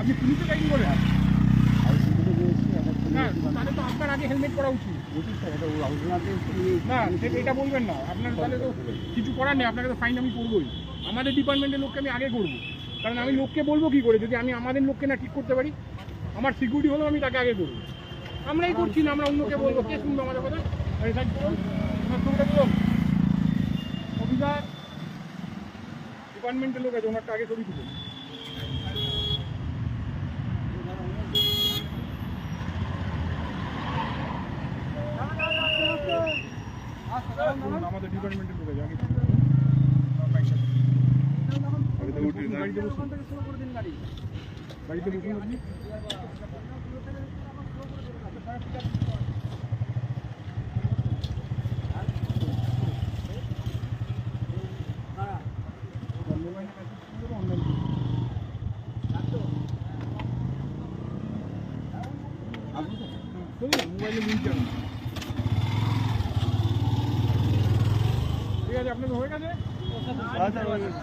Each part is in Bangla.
আপনি পুলিশে গাইড না তাহলে তো আপনার আগে হেলমেট পরা উচিত। না এটা বলবেন না। আপনার তাহলে তো কিছু করার নেই আপনাকে তো ফাইন আমি করবোই। আমাদের ডিপার্টমেন্টের লোককে আমি আগে করব। কারণ আমি লোককে বলব কি করে? যদি আমি আমাদের লোককে না ঠিক করতে পারি আমার সিকিউরিটি হলেও আমি তাকে আগে করব। আমরাই করছি না আমরা অন্যকে বলব। কে শুনব আমাদের কথা? অফিসার ডিপার্টমেন্টের লোক আছে ওনারটা আগে ছবি তুলুন। আমাদের ডিপার্টমেন্টের লোক আছে গাড়িতে বসুন। গাড়িতে বসুন আপনি মোবাইলে লিঙ্ক যাবে ঠিক আছে আপনাদের হয়ে গেছে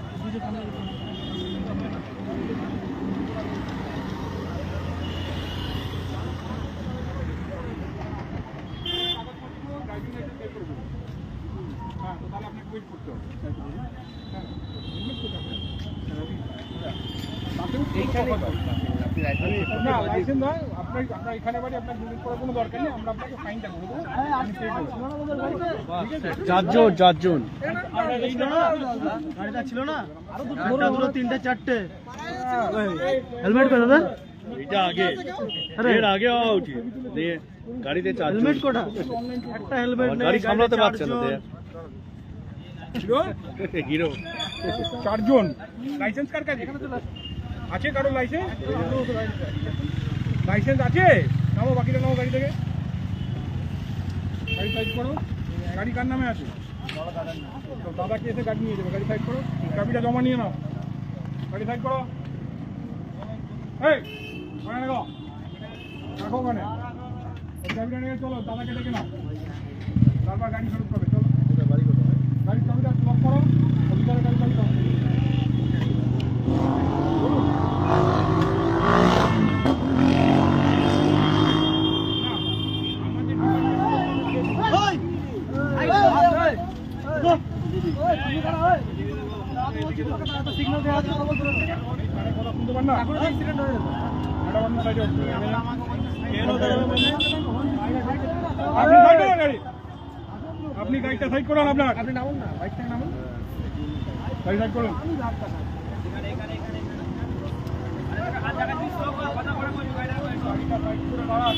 হ্যাঁ তো তাহলে আপনাকে ওয়েট করতে হবে হ্যাঁ helmet কোথায় আপনার? তাতেও ঠিক কথা। না লাইসেন্স নয় আপনার আপনার এখানে বাড়ি আপনার ভিজিট করার কোনো দরকার নেই আমরা আপনাকে ফাইনটা করে দেবো। আপনি pay করবেন। চারজন চারজন গাড়িটা ছিল না? একটা দুটো তিনটে চারটে। হেলমেট কো দাদা? এটা আগে। এর আগে হওয়া উচিত। দিয়ে গাড়িতে চার্জ হেলমেট কোটা? একটা হেলমেট গাড়ি সামলাতে পারছে না হিরো? হিরো। চারজন। লাইসেন্স কার কাছে? আছে কারও লাইসেন্স লাইসেন্স আছে? নামো বাকিটা নামো গাড়ি থেকে। গাড়ি সাইড করো। গাড়ি কার নামে আছে? দাদাকে এসে গাড়ি নিয়ে যাবে, গাড়ি সাইড করো। চাবিটা জমা নিয়ে নাও। গাড়ি সাইড করো। এই রাখো। ওখানে। চাবিটা নিয়ে চলো, দাদাকে ডেকে নাও। তারপর গাড়ি ফেরত করবে চলো গাড়ি চাবিটা লক করো অফিসারের গাড়ি চাবি দাও আপনি গাড়িটা সাইড করুন আপনার আপনি নামুন না বাইক থেকে নামুন করুন সাইড করে দাঁড়ান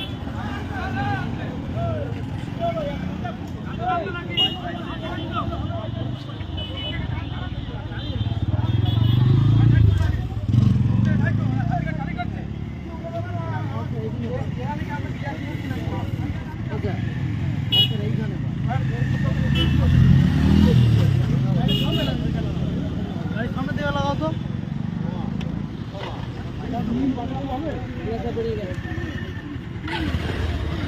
সামনে দিকে লাগাও তো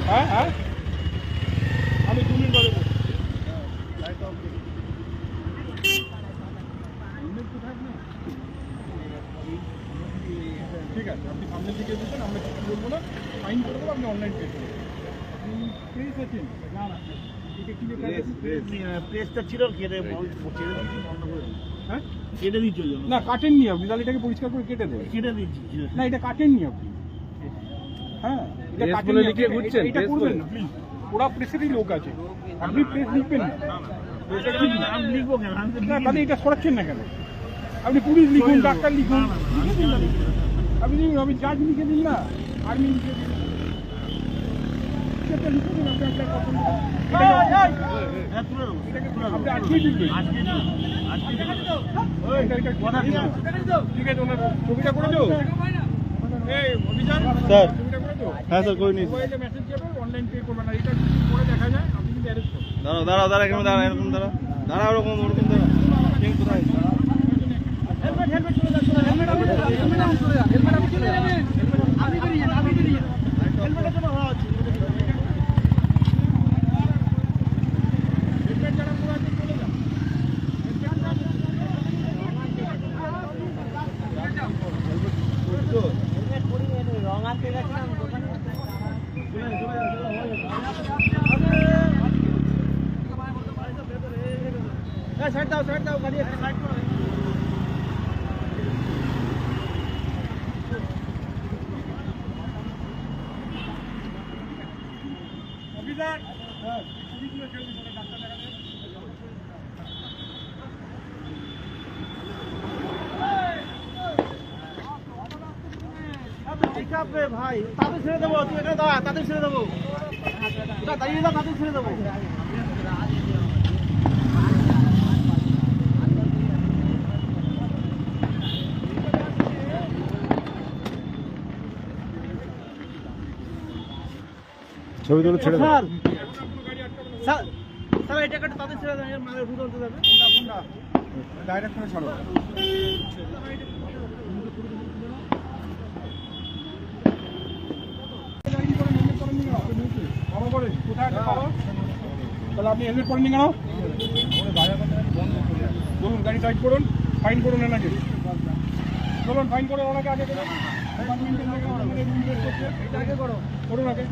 হ্যাঁ হ্যাঁ আমি দু মিনিট বাদে বলছি। ঠিক আছে আপনি সামনের দিকে দিচ্ছেন আমরা কিছু বলব না ফাইন করে দেবো আপনি অনলাইন পে করবেন আপনি প্রেস আছেন না না এটা কি লেখা আছে? প্রেসটা ছিল কেটে বন্ধ করে হ্যাঁ? কেটে দিচ্ছি না কাটেননি আপনি তাহলে এটাকে পরিষ্কার করে কেটে দেবেন। কেটে দিচ্ছি না এটা কাটেননি আপনি। হ্যাঁ এটা কাটেননি করবেন না প্লিজ ওরা প্রেসেরই লোক আছে। আপনি প্রেস লিখবেন না। আমি আমি তাহলে এটা সরাচ্ছেন না কেন? আপনি পুলিশ লিখুন ডাক্তার লিখুন। আপনি। আপনি জাজ লিখে দিন না আর্মি লিখে দিন। এটা লিখে দিন আপনি আপনার পছন্দ হ্যাঁ, তুলে দেবো। আপনি আজকেই লিখবেন আজকে দিও। আজকে দিও। এটা এটা কথা দিলাম। ঠিক আছে ওনার ছবিটা করে দাও এই অভিযান স্যার। ছবিটা করে দাও হ্যাঁ স্যার করে নিচ্ছি মোবাইলে মেসেজ যাবে অনলাইন পে করবেন না এটা যদি করে দেখা যায় আপনি কিন্তু অ্যারেস্ট করবেন দাঁড়াও দাঁড়াও দাঁড়া এখানে দাঁড়া এরকম দাঁড়া দাঁড়া ওরকম ওরকম দাঁড়া ঠিক কোথায় হেলমেট হেলমেট চলে যাচ্ছে হেলমেট আপনি হেলমেট আপনি চলে যান হেলমেট আপনি চলে যাবেন আপনি বেরিয়ে যান আপনি বেরিয়ে যান হেলমেটের জন্য ভাড়া আছে হেলমেট যারা পরে আছে চলে যান হেলমেট সাইড দাও সাইড দাও গাড়ি একটা সাইড করো অফিসার ছবিগুলো ছেড়ে দিন, ওটা ডাক্তার দেখাতে। রে ভাই, তাদের ছেড়ে দেবো, তুই এটা দাঁড়া, তাদের ছেড়ে দেবো। তাই দাও তাদের ছেড়ে দেবো। ছবি তুলে ছেড়ে স্যার স্যার স্যার এটা কাটে তাদের ছেড়ে দেন এর মালে ঢুকে যাবে। ডাইরেক্ট করে ছাড়ো? তাহলে আপনি হেলমেট পরেননি কেন? বলুন গাড়ি সাইড করুন ফাইন করুন এনাকে। চলুন ফাইন করুন ওনাকে আগে করুন করুন। আগে।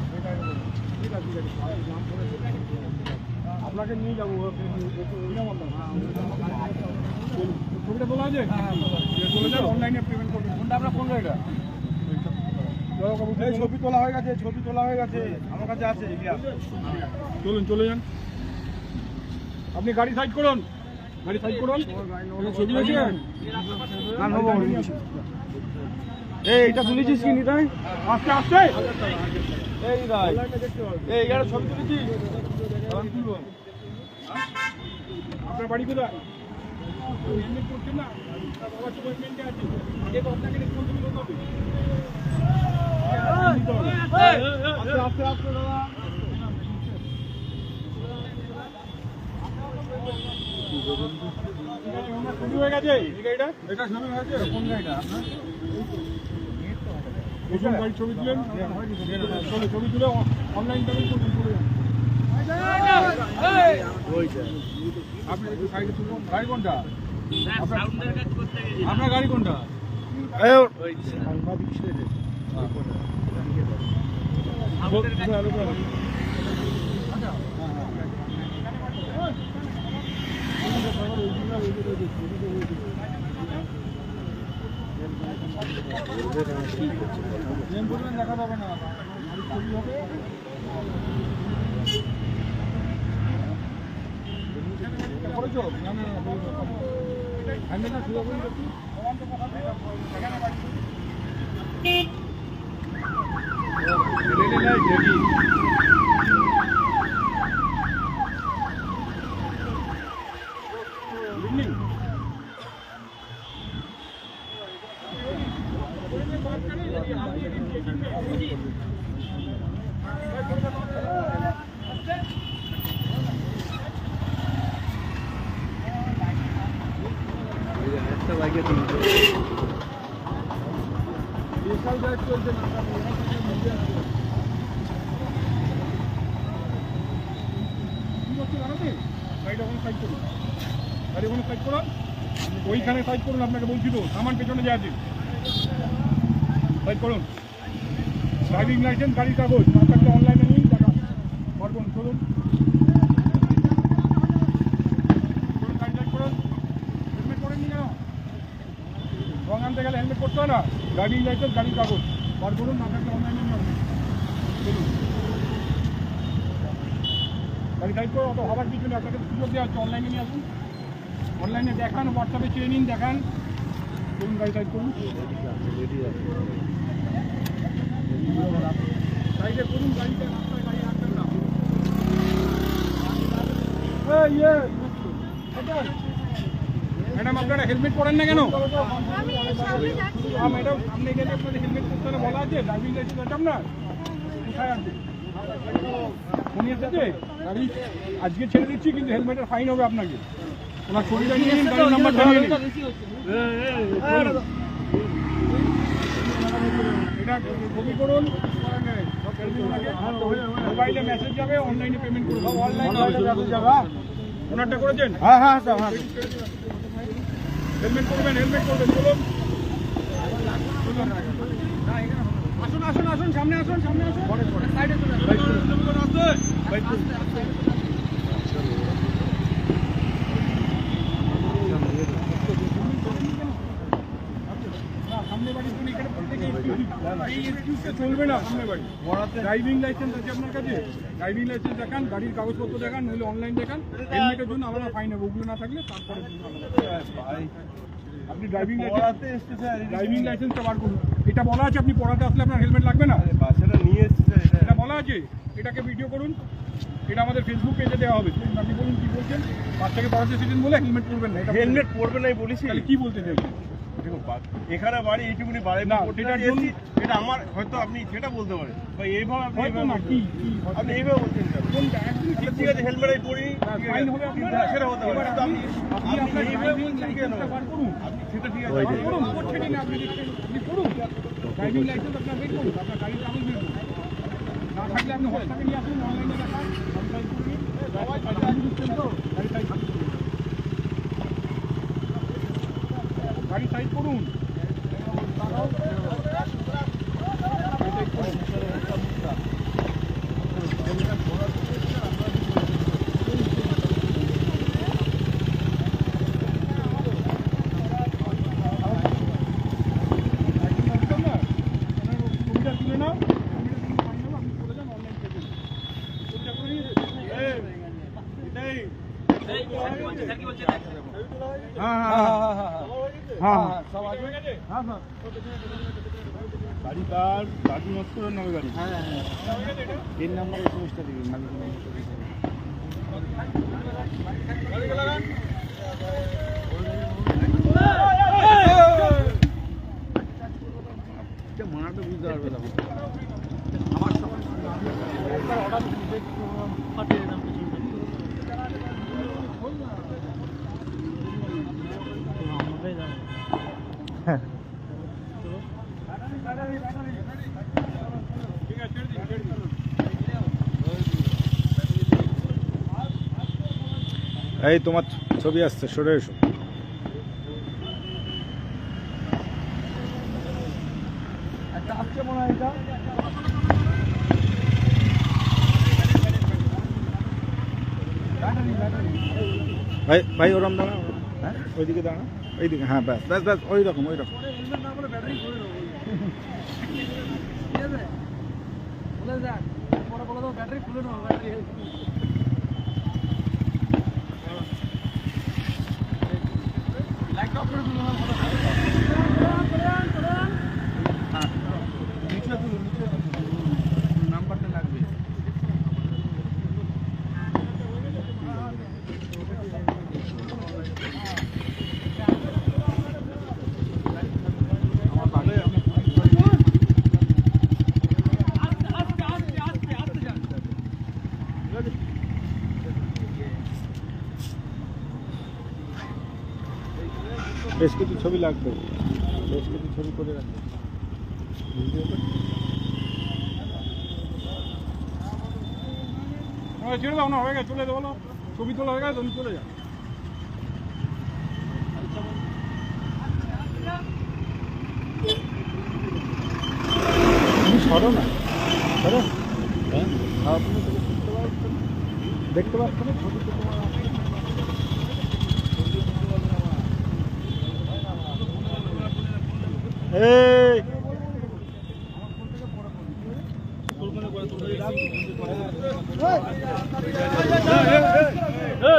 আপনাকে নিয়ে যাব। ছবিটা তোলা আছে? অনলাইনে পেমেন্ট করবেন কোনটা আপনার গাড়িটা এই ছবি তোলা হয়ে গেছে ছবি তোলা হয়ে গেছে। আমার কাছে আছে চলুন চলে যান। আপনি গাড়ি সাইড করুন। গাড়ি সাইড করুন। ছবি আছে এই এটা তুলেছিস কি নিতাই? আস্তে আস্তে। এই ভাই এই এটা ছবি তুলেছিস আপনার বাড়ি কোথায় আস্তে আস্তে আস্তে দাদা ছবি হয়ে গেছে এই এটা ছবি হয়েছে কোন গাড়িটা প্রথম গাড়ি ছবি দিলেন চলো ছবি তুলে অনলাইন পেমেন্ট করুন আপনি সাইডে তুলুন গাড়ি কোনটা? আপনার গাড়ি কোনটা? দেখা যাবে না আমি না শুরু করুন বিশাল ব্যাগ চলছে না কি করছে জানো কি? গাড়িটা ওখানে সাইড করুন গাড়ি ওখানে ওইখানে সাইড করুন আপনাকে বলছি তো সামান পেছনে যে আছে। সাইড করুন। ড্রাইভিং লাইসেন্স গাড়ির কাগজ থাকলে অনলাইনে নিন টাকা। চলুন চলুন, গাড়ি সাইড করুন হেলমেট পরেননি কেন রং আনতে গেলে হেলমেট করতে না ড্রাইভিং লাইসেন্স গাড়ির কাগজ। বার করুন থাকলে অনলাইনে গাড়ি করে অত হবার কিছু নেই আপনাকে সুযোগ দেওয়া হচ্ছে অনলাইনে নিয়ে আসুন। অনলাইনে দেখান হোয়াটসঅ্যাপে চেয়ে নিন দেখান। চলুন গাড়ি সাইড করুন। করুন গাড়িটা রাস্তায় গাড়ি রাখবেন না। ইয়ে, ম্যাডাম আপনারা হেলমেট পরেন না কেন? আমি হ্যাঁ ম্যাডাম সামনে গেলে আপনাদের হেলমেট করতে হবে বলা আছে? ড্রাইভিং লাইসেন্স আছে আপনার? কোথায় আছে? উনি এসেছে? গাড়ি আজকে ছেড়ে দিচ্ছি কিন্তু হেলমেটের ফাইন হবে আপনাকে। ওনার ছবিটা নিয়ে নিন গাড়ির নাম্বার ধরিয়ে নিন। এটা ছবি করুন। মোবাইলে মেসেজ যাবে অনলাইনে পেমেন্ট করুন। ওনারটা করেছেন? হ্যাঁ হ্যাঁ স্যার হ্যাঁ। হেলমেট করবেন হেলমেট করবেন চলুন। আসুন আসুন আসুন সামনে আসুন সামনে আসুন। সাইডে চলে সামনে বাড়ি তুমি এখানে প্রত্যেকে এই এক্সকিউজটা চলবে না সামনে বাড়ি ড্রাইভিং লাইসেন্স আছে আপনার কাছে? ড্রাইভিং লাইসেন্স দেখান গাড়ির কাগজপত্র দেখান নইলে অনলাইন দেখান। হেলমেটের জন্য আমরা ফাইন হবে ওগুলো না থাকলে তারপরে আপনি ড্রাইভিং লাইসেন্স ড্রাইভিং লাইসেন্সটা বার করুন। এটা বলা আছে আপনি পড়াতে আসলে আপনার হেলমেট লাগবে না। বাচ্চাটা নিয়ে এটা বলা আছে এটাকে ভিডিও করুন। এটা আমাদের ফেসবুক পেজে দেওয়া হবে। আপনি বলুন কি বলছেন? বাচ্চাকে পড়াতে এসেছেন বলে হেলমেট পরবেন না হেলমেট পরবে নাই বলিস তাহলে কি বলতে চাইছেন? এখানে বাড়ি এইটুকুনি বাড়ি না, এটা আমার হয়তো আপনি সেটা বলতে পারেন বা এইভাবে আপনি আপনি এইভাবে বলছেন ঠিক ঠিক আছে হেলমেট আমি হ্যাঁ, হ্যাঁ, সেটা হতে পারে আপনি আপনি এইভাবে বলছেন কেন আপনি সেটা ঠিক আছে আপনি- করুন করছেনই না আপনি দেখছেন আপনি করুন ড্রাইভিং লাইসেন্স আপনার বের করুন আপনার গাড়ির কাগজ বের করুন না থাকলে আপনি হসপিটালে নিয়ে আসুন অনলাইনে দেখান আমি সাইড করে নিই। গাড়ি সাইড করুন। গাড়ি সাইড করুন। গাড়ি সাইড করুন দাঁড়াও। গাড়ি সাইড করুন। গাড়ি কার গাড়ি নষ্ট গাড়ি? হ্যাঁ হ্যাঁ। তিন নম্বরে এসএমএসটা দিবি মালিক এই তোমার ছবি আসছে সরে এসো। ভাই ভাই ওরম দাঁড়া। হ্যাঁ? ওইদিকে দাঁড়া। ওইদিকে হ্যাঁ ব্যাস ব্যাস ব্যাস ওই রকম ওই রকম ব্যাটারি খুলে নেব ব্যাটারি। Thank you. ছবি লাগবে। বেশ কিছু ছবি করে রাখবে। ছেড়ে না হয়ে গেছে চলে ছবি তোলা হয়ে গেছে তুমি চলে যাও। তুমি সরো না। সরো। হ্যাঁ। তো দেখতে পাচ্ছ না? ছবি তো তোমার আছে। এই এই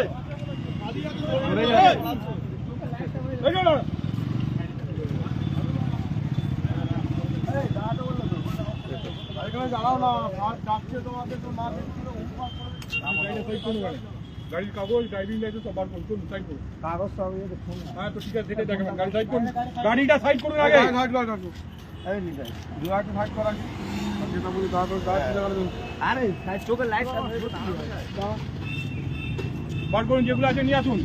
চলো গাড়ির কাগজ ড্রাইভিং লাইসেন্স সব বার করুন চলুন সাইড করুন। কাগজ তো আমি দেখুন হ্যাঁ তো ঠিক আছে সেটাই দেখাবেন গাড়ি সাইড করুন। গাড়িটা সাইড করুন আগে। এই নিতে। হ্যাঁ। আরে সাইড চোখের লাইট বার করুন যেগুলো আছে নিয়ে আসুন।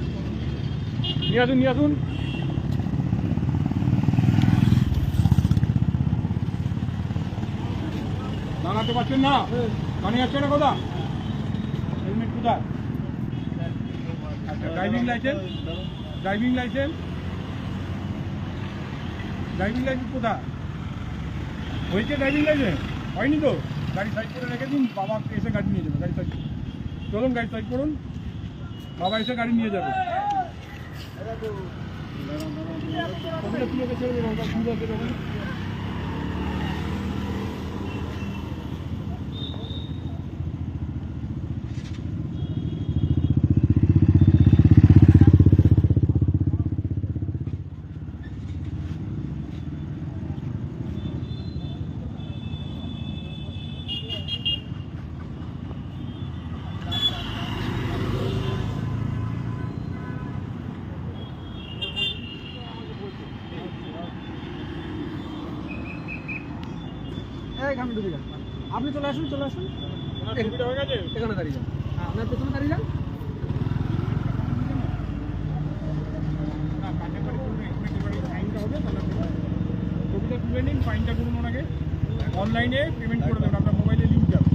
নিয়ে আসুন নিয়ে আসুন। দাঁড়াতে পারছেন না? দাঁড়িয়ে যাচ্ছে না কোথা হেলমেট কোথায়? Driving license driving license driving license কোথায় হয়েছে ড্রাইভিং লাইসেন্স হয়নি তো গাড়ি সাইড করে রেখে দিন বাবা এসে গাড়ি নিয়ে যাবে গাড়ি সাইড চলুন গাড়ি সাইড করুন বাবা এসে গাড়ি নিয়ে যাবে ছেড়ে দেবো, ওটা সুন্দর করে দেবেন। এইখানে ঢুকে যান আপনি চলে আসুন চলে আসুন। এখানে দাঁড়িয়ে যান। হ্যাঁ আপনার পেছনে দাঁড়িয়ে যান। ফাইনটা করুন ওনাকে। অনলাইনে পেমেন্ট করে দেবেন আপনার মোবাইলে লিঙ্ক যাবে।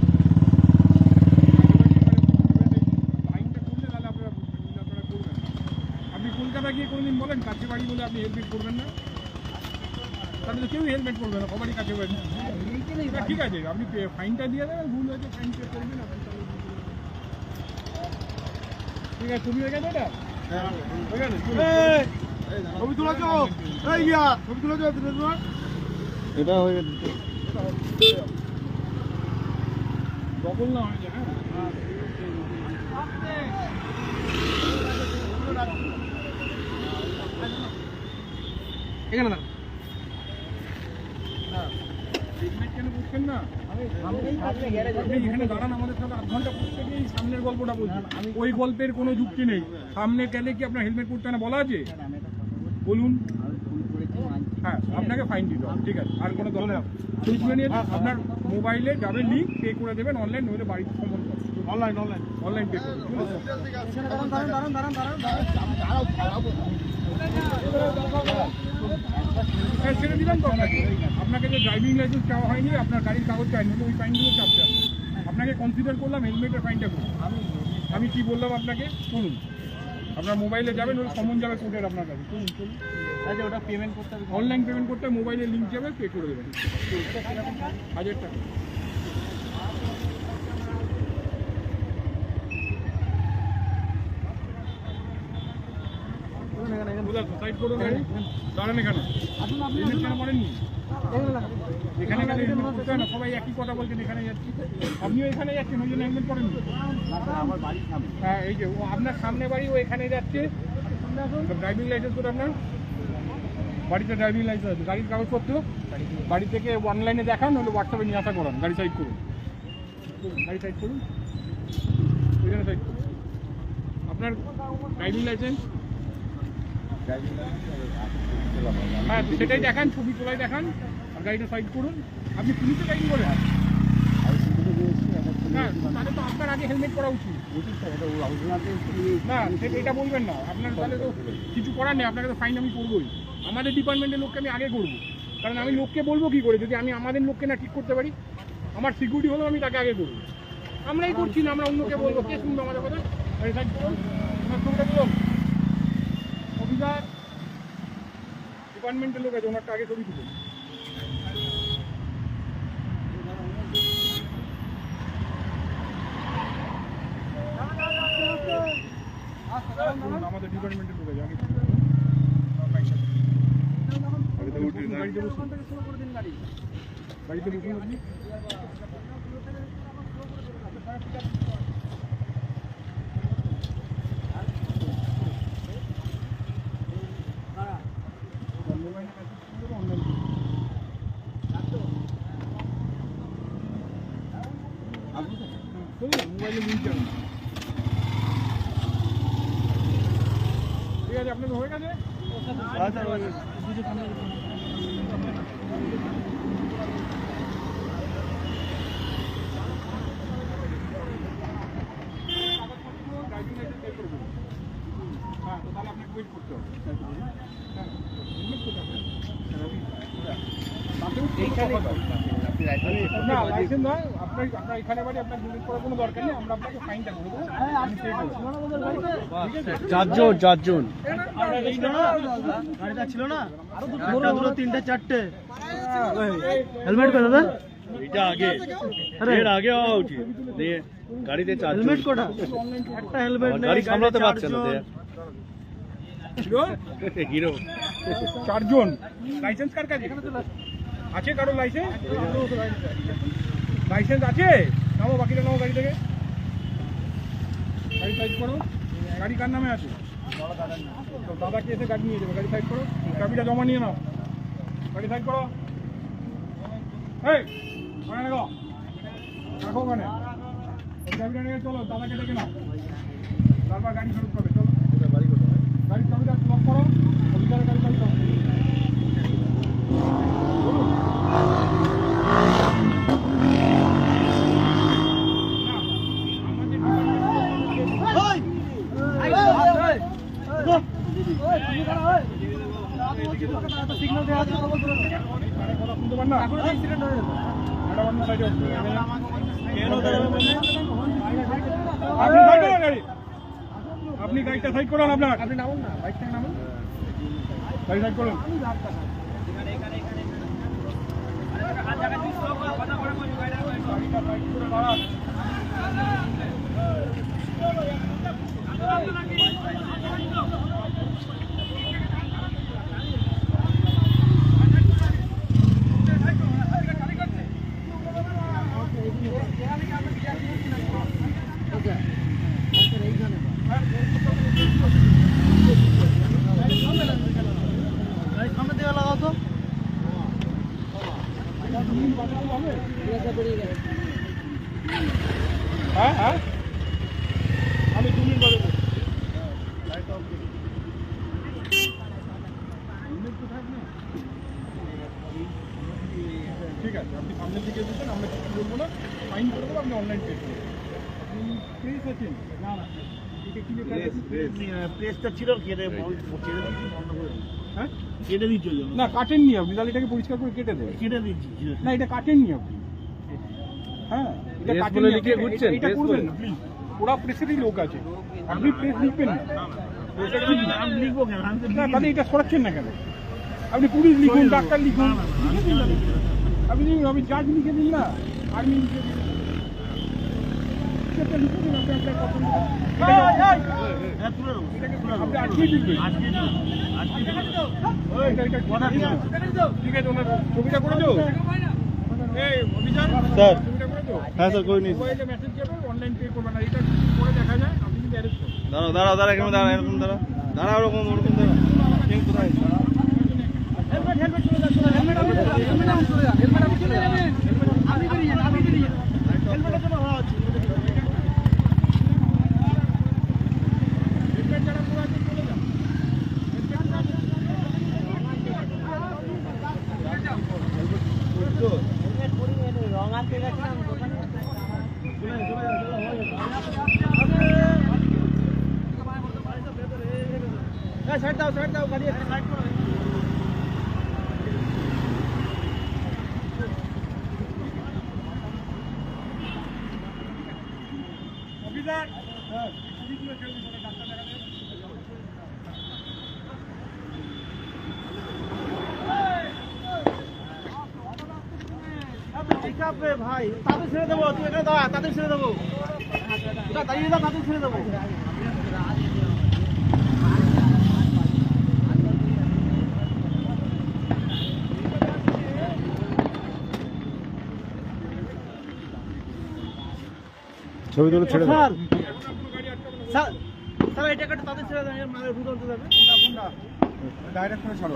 আপনি কলকাতা গিয়ে কোনোদিন বলেন কাছে বাড়ি বলে আপনি হেলমেট করবেন না। তাহলে তো কেউ হেলমেট করবে না সবারই কাছে ঠিক আছে আপনি ফাইনটা দিয়ে দেবেন ভুল হয়েছে ফাইন পে করবেন আপনি ঠিক আছে তুমি হয়ে গেছে এটা? হয়ে গেছে? চলুন। ছবি এই গিয়া ছবি তুলেছ এটা হয়ে গেছে। ডবল না হ্যাঁ? এখানে দাঁড়ান ট্রিটমেন্ট কেন বুঝছেন না? আপনি এখানে দাঁড়ান আমাদের সাথে আধ ঘণ্টা পড়তে গিয়ে সামনের গল্পটা বলছি। ওই গল্পের কোনো যুক্তি নেই। সামনে গেলে কি আপনার হেলমেট পরতে না বলা আছে? বলুন। হ্যাঁ আপনাকে ফাইন দিতে হবে। ঠিক আছে আর কোনো দরকার ট্রিটমেন্ট নিয়ে আপনার মোবাইলে যাবে লিঙ্ক পে করে দেবেন অনলাইন নইলে বাড়িতে সম্বন্ধ অনলাইন অনলাইন অনলাইন পে করবেন দাঁড়ান দাঁড়ান দাঁড়ান দাঁড়ান দাঁড়ান। হ্যাঁ ছেড়ে দিলাম তো আপনাকে। আপনাকে যে ড্রাইভিং লাইসেন্স চাওয়া হয়নি আপনার গাড়ির কাগজ চাইনি ওই ফাইনগুলো চাপতে আপনাকে কনসিডার করলাম হেলমেটের ফাইনটা করুন। আমি কি বললাম আপনাকে? শুনুন। আপনার মোবাইলে যাবেন ওই সমন যাবে কোর্টের আপনার কাছে। শুনুন চলুন আচ্ছা ওটা পেমেন্ট করতে হবে। অনলাইন পেমেন্ট করতে মোবাইলে লিঙ্ক যাবে পে করে দেবেন। হাজার টাকা। সাইড করুন গাড়ি দাঁড়ান এখানে। হেলমেট কেন করেননি এখানে গেলে না সবাই একই কথা বলছেন এখানে যাচ্ছি। আপনিও এখানে যাচ্ছেন ওই জন্য হেলমেট বাড়ির হ্যাঁ এই যে ও আপনার সামনে বাড়ি ও এখানে যাচ্ছে। ড্রাইভিং লাইসেন্স করে আপনার? বাড়িতে ড্রাইভিং লাইসেন্স গাড়ির কাগজপত্র? বাড়ি থেকে অনলাইনে দেখান হলে হোয়াটসঅ্যাপে নিয়ে আসা করান গাড়ি সাইড করুন, গাড়ি সাইড করুন। ওইখানে সাইড করুন। আপনার ড্রাইভিং লাইসেন্স হ্যাঁ সেটাই দেখান, ছবি তোলাই দেখান, আর গাড়িটা সাইড করুন। আপনি পুলিশে গাড়ি করেন না তাহলে তো আপনার আগে হেলমেট করা উচিত। না এটা বলবেন না। আপনার তাহলে তো কিছু করার নেই, আপনাকে তো ফাইন আমি করবোই। আমাদের ডিপার্টমেন্টের লোককে আমি আগে করব। কারণ আমি লোককে বলব কি করে? যদি আমি আমাদের লোককে না ঠিক করতে পারি, আমার সিকিউরিটি হলেও আমি তাকে আগে করব। আমরাই করছি না, আমরা অন্যকে বলব। কে শুনব আমাদের কথা? অফিসার ডিপার্টমেন্টের লোক আছে ওনারটা আগে ছবি শুনুন, আমাদের ডিপার্টমেন্টের লোক আছে আগে। গাড়িতে বসুন। গাড়িতে মোবাইলে লিঙ্ক যাবে ঠিক আছে আপনাদের হয়ে গেছে? হ্যাঁ তো তাহলে আপনাকে ওয়েট করতে হবে। হ্যাঁ হেলমেট কোথায় তাতেও কথা না লাইসেন্স নয় আপনার আপনার এখানে বাড়ি আপনার ভিজিট করার কোনো দরকার নেই আমরা আপনাকে ফাইনটা করে দেবো আপনি pay করবেন। চারজন চারজন। গাড়িটা ছিল না? গাড়িটা ছিল না একটা দুটো তিনটে। চারটে। হেলমেট কোথা দাদা? এটা আগে। এর আগে হওয়া উচিত। দিয়ে গাড়িতে চারজন। হেলমেট কোটা? একটা হেলমেট আমার গাড়ি সামলাতে পারছে না হিরো হিরো। চারজন। লাইসেন্স কার কাছে? আছে কারও লাইসেন্স লাইসেন্স আছে? নামো বাকিটা, নামো গাড়ি থেকে গাড়ি সাইড করো। গাড়ি কার নামে আছে? দাদাকে এসে গাড়ি নিয়ে যাবে, গাড়ি সাইড করো। চাবিটা জমা নিয়ে নাও। গাড়ি সাইড করো। এই রাখো। ওখানে। চাবিটা নিয়ে চলো, দাদাকে ডেকে নাও। তারপর গাড়ি শুরু করবে চলো গাড়ি চাবিটা লক করো অফিসারের গাড়ি চাবি দাও সিগন্যাল দেওয়া আছে খবর করো কথা শুনতে পান না এখন অ্যাক্সিডেন্ট হয়ে গেছে ম্যাডাম আপনি সাইডে কেন দাঁড়াবে বলে? আপনি সাইড করুন গাড়ি আপনি গাড়িটা সাইড করুন আপনার আপনি নামুন না বাইক থেকে নামুন। বাইক সাইড করুন গাড়িটা সাইড করে দাঁড়ান গাড়ি সামনে দিয়ে লাগাও তো হ্যাঁ হ্যাঁ আমি দু মিনিট বাদে বলছি। ঠিক আছে দিচ্ছেন আমরা কিছু বলব না ফাইন করে দেবো আপনি অনলাইন পে করবেন আছেন? না না? প্রেসটা ছিল কেটে বন্ধ- দিচ্ছি বন্ধ করে হ্যাঁ? কেটে দিচ্ছি না কাটেননি আপনি তাহলে এটাকে পরিষ্কার করে কেটে দেবেন। কেটে দিচ্ছি না এটা কাটেননি আপনি। হ্যাঁ এটা Press কাটেননি লিখে এটা- ঘুরছেন, এটা করবেন না প্লিজ ওরা প্রেসেরই লোক আছে। আপনি প্রেস লিখবেন না। তাহলে এটা সরাচ্ছেন না কেন? আপনি পুলিশ লিখুন ডাক্তার লিখুন লিখুন আমি জাজ লিখে দিন না আর্মি লিখে মতো। হ্যাঁ, করে দাঁড়াও দাঁড়াও দাঁড়া এরকম দাঁড়া এরকম দাঁড়া দাঁড়া ওরকম ওরকম দাঁড়া কোথায় হেলমেট আপনি বেরিয়ে আপনি বেরিয়ে জন্য হচ্ছে হেলমেট যারা পরে আছে চলে যান সাইড দাও সাইড দাও গাড়ি একটা সাইড করো অফিসার হ্যাঁ পুলিশগুলো ছেড়ে দিন ওরা ডাক্তার দেখাতে ঠিক আছে ভাই তাদের ছেড়ে দেবো, তুই এখানে দাঁড়া, তাদের ছেড়ে দেবো। দাঁড়িয়ে দাও তাদের ছেড়ে দেবো। ছবি তুলে ছেড়ে দাও। স্যার স্যার এটা একটু তাদের ছেড়ে দেন মানে রুট অন্তে যাবে। ডাইরেক্ট করে ছাড়ো।